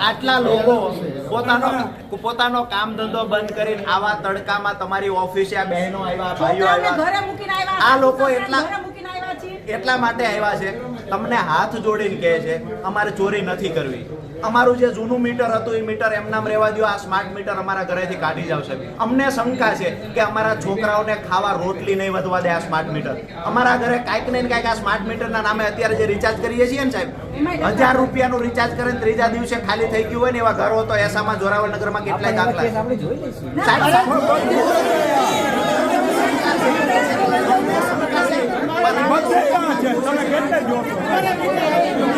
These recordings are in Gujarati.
આટલા લોકો પોતાનો પોતાનો કામ ધંધો બંધ કરીને આવા તડકામાં તમારી ઓફિસે આ બહેનો આવ્યા ભાઈઓ આવ્યા. આ લોકો એટલા- એટલા માટે આવ્યા છે. તમને હાથ જોડીને કહે છે અમારે ચોરી નથી કરવી. અમારું જે જૂનું મીટર હતું એ મીટર એમનામ રહેવા દો આ સ્માર્ટ મીટર અમારા ઘરેથી કાઢી જાવ સાહેબ અમને શંકા છે કે અમારા છોકરાઓને ખાવા રોટલી નહીં વધવા દે આ સ્માર્ટ મીટર. અમારા ઘરે કાંઈક ને કાંઈક આ સ્માર્ટ મીટરના નામે અત્યારે જે રિચાર્જ કરીએ છીએ ને સાહેબ હજાર રૂપિયાનું રિચાર્જ કરે ત્રીજા દિવસે ખાલી થઈ ગયું હોય ને એવા ઘરો તો એસામાં જોરાવર નગરમાં કેટલાય દાખલા. તમે કેટલે જોશો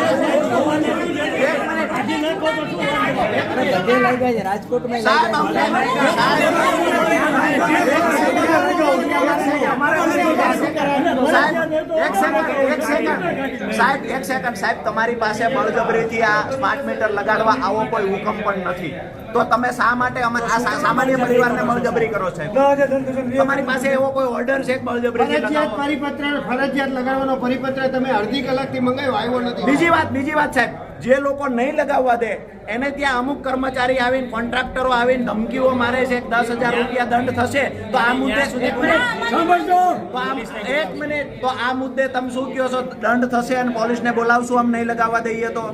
સાહેબ, તમારી પાસે બળજબરીથી આ સ્માર્ટ મીટર લગાડવા આવો કોઈ હુકમ પણ નથી તો તમે શા માટે અમે આ સામાન્ય પરિવારને બળજબરી કરો છો તમારી પાસે એવો કોઈ ઓર્ડર છે બળજબરી પરિપત્ર ફરજિયાત લગાડવાનો પરિપત્ર તમે અડધી કલાકથી મંગાવ્યો આવ્યો નથી બીજી વાત બીજી વાત સાહેબ. જે લોકો નહીં લગાવવા દે એને ત્યાં અમુક કર્મચારી આવીને કોન્ટ્રાક્ટરો આવીને ધમકીઓ મારે છે દસ હજાર રૂપિયા દંડ થશે તો આ મુદ્દે સુધી આમ એક મિનિટ. તો આ મુદ્દે તમે શું કહો છો? દંડ થશે અને પોલીસને બોલાવશું આમ નહીં લગાવવા દઈએ તો?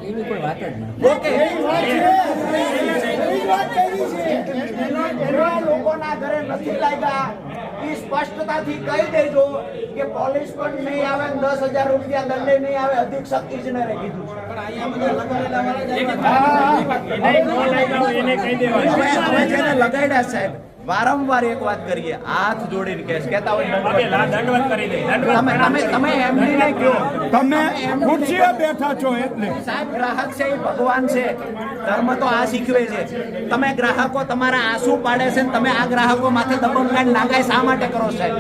ઓકે. લોકોના ઘરે નથી લાગ્યા. ઈ સ્પષ્ટતાથી કહી દેજો કે પોલીસ પણ નહીં આવે ને દસ હજાર રૂપિયા દંડે નહીં આવે અધિક ઇજનેરે કીધું છે. લગાડ્યા સાહેબ. વારંવાર એક વાત કરીએ હાથ જોડીને કેસ કહેતા હોય દંડવત કરી. તમે તમે તમે એમડી ને કહો. તમે ખુરશીએ બેઠા છો એટલે. સાહેબ ગ્રાહક છે એ ભગવાન છે. ધર્મ તો આ શીખવે છે. તમે ગ્રાહકો તમારા આંસુ પાડે છે તમે આ ગ્રાહકો માથે દબંગ નાગાય શા માટે કરો સાહેબ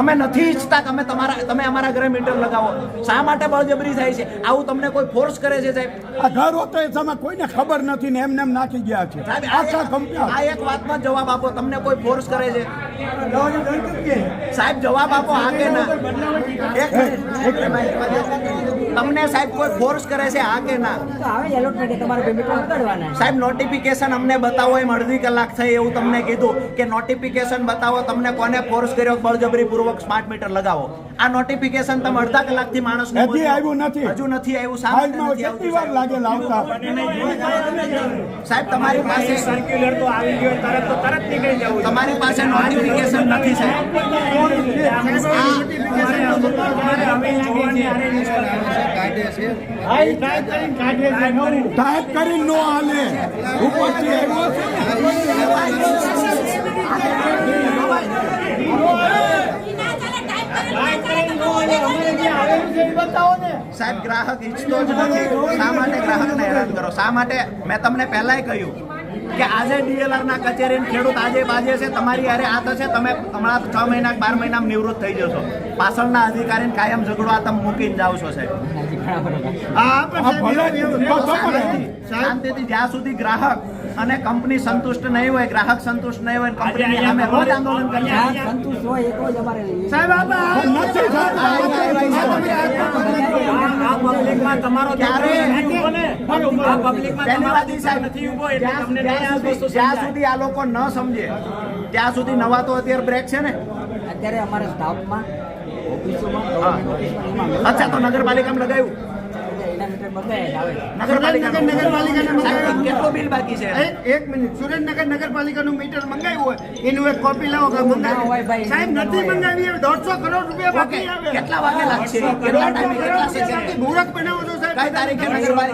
અમે નથી ઈચ્છતા કે અમે તમારા તમે અમારા ઘરે મીટર લગાવો. શા માટે બળજબરી થાય છે? આવું તમને કોઈ ફોર્સ કરે છે સાહેબ? આ ઘર હોતો એમાં કોઈને ખબર નથી ને એમને એમ નાખી ગયા છે. સાહેબ આખા આ કંપની આ એક વાતમાં જવાબ આપો. તમને કોઈ ફોર્સ કરે છે? સાહેબ જવાબ આપો હા કે ના. તમને સાહેબ કોઈ ફોર્સ કરે છે હા કે ના? સાહેબ નોટિફિકેશન અમને બતાવો એમ અડધી કલાક થઈ એવું તમને કીધું. કે નોટિફિકેશન બતાવો તમને કોને ફોર્સ કર્યો? બળજબરી પૂર્વક સ્માર્ટ મીટર લગાવો. આ નોટિફિકેશન તમે અડધા કલાકથી માણસ નથી આવ્યું નથી. હજુ નથી આવ્યું સાહેબ. તમારી પાસે સર્ક્યુલર તો આવી ગયો તરત તો તરત નીકળી જવું તમારી પાસે નોટિફિકેશન નથી સાહેબ. ટાઈપ કરી નો હાલે. ઉપરથી આવ્યો સાહેબ ગ્રાહક ઈચ્છતો જ નથી. શા માટે ગ્રાહકને હેરાન કરો? શા માટે? મેં તમને પહેલાંય કહ્યું કે આજે ડીએલઆરના ના કચેરી ખેડૂત આજે બાજે છે તમારી અરે આ થશે તમે હમણાં છ મહિના બાર મહિનામાં નિવૃત્ત થઈ જશો. પાછળના અધિકારીને કાયમ ઝઘડો આ તમે મૂકીને જાઓ છો સાહેબ. શાંતિથી જ્યાં સુધી ગ્રાહક અને કંપની સંતુષ્ટ નહીં હોય ગ્રાહક સંતુષ્ટ નહીં હોય કંપની અમે રોજ આંદોલન કરીએ જ્યાં સંતુષ્ટ હોય જ અમારે સાહેબ સુધી- આ લોકો ન સમજે ત્યાં સુધી નવા તો અત્યારે બ્રેક છે ને? અત્યારે અમારા સ્ટાફમાં ઓફિસોમાં અચ્છા તો નગરપાલિકામાં લગાવ્યું? કેટલું બિલ બાકી છે એક એક મિનિટ સુરેન્દ્રનગર નગરપાલિકાનું મીટર મંગાવ્યું હોય એનું એક કોપી લાવો કે મંગાવી સાહેબ નથી મંગાવી દોઢસો કરોડ રૂપિયા બાકી આવે કેટલા વાગે લાગશે? કેટલા ટાઈમે કેટલા કેટલા સેકન્ડ મુહૂર્ત બનાવો છો સાહેબ કઈ તારીખે નગરપાલિકા